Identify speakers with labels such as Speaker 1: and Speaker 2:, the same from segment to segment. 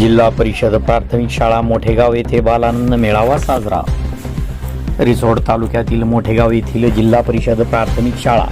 Speaker 1: जिल्हा परिषद प्राथमिक शाळा मोठेगाव येथे बालानंद मेळावा साजरा. रिसोड तालुक्यातील मोठेगाव येथील जिल्हा परिषद प्राथमिक शाळा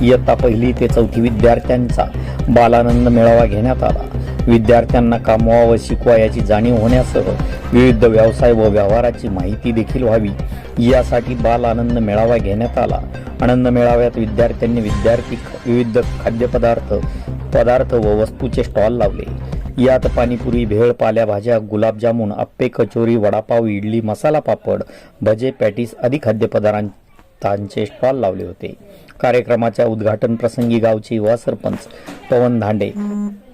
Speaker 1: इयत्ता पहिली ते चौथी विद्यार्थ्यांचा बालानंद मेळावा घेण्यात आला. विद्यार्थ्यांना कामवा व शिकवा याची जाणीव होण्यासह विविध व्यवसाय व व्यवहाराची माहिती देखील व्हावी. यासाठी बाल आनंद मेळावा घेण्यात आला. आनंद मेळाव्यात विद्यार्थ्यांनी विद्यार्थी विविध खाद्यपदार्थ पदार्थ व वस्तूचे स्टॉल लावले. यात पाणीपुरी भेळ पाल्याभाज्या गुलाबजामुन आप्पे कचोरी वडापाव इडली मसाला पापड भजे पॅटीस आदी खाद्यपदार्थांचे स्टॉल लावले होते. कार्यक्रमाच्या उद्घाटन प्रसंगी गावचे युवा सरपंच पवन धांडे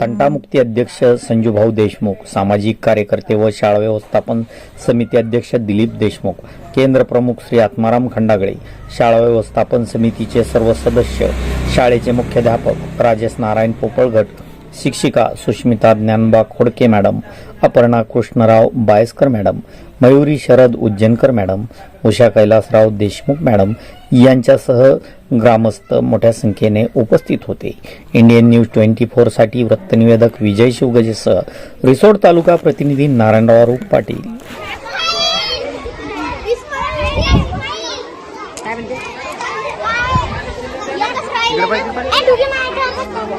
Speaker 1: तंटामुक्ती अध्यक्ष संजूभाऊ देशमुख सामाजिक कार्यकर्ते व शाळा व्यवस्थापन समिती अध्यक्ष दिलीप देशमुख केंद्र प्रमुख श्री आत्माराम खंडागळे शाळा व्यवस्थापन समितीचे सर्व सदस्य शाळेचे मुख्याध्यापक राजेश नारायण पोपळगट शिक्षिका Sushmita Dnyanba Khodke madam Aparna Krishnarao Bayaskar madam Mayuri Sharad Ujjainkar madam Usha Kailasrao Deshmukh madam यांच्यासह ग्रामस्थ मोठ्या संख्येने उपस्थित होते. इंडियन न्यूज ट्वेंटी फोरसाठी वृत्तनिवेदक विजय शिवगजेसह रिसोड तालुका प्रतिनिधी नारायणराव रूप पाटील.
Speaker 2: काय म्हणते?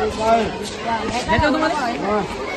Speaker 3: 来，
Speaker 4: 来，来，来，来，
Speaker 5: 来。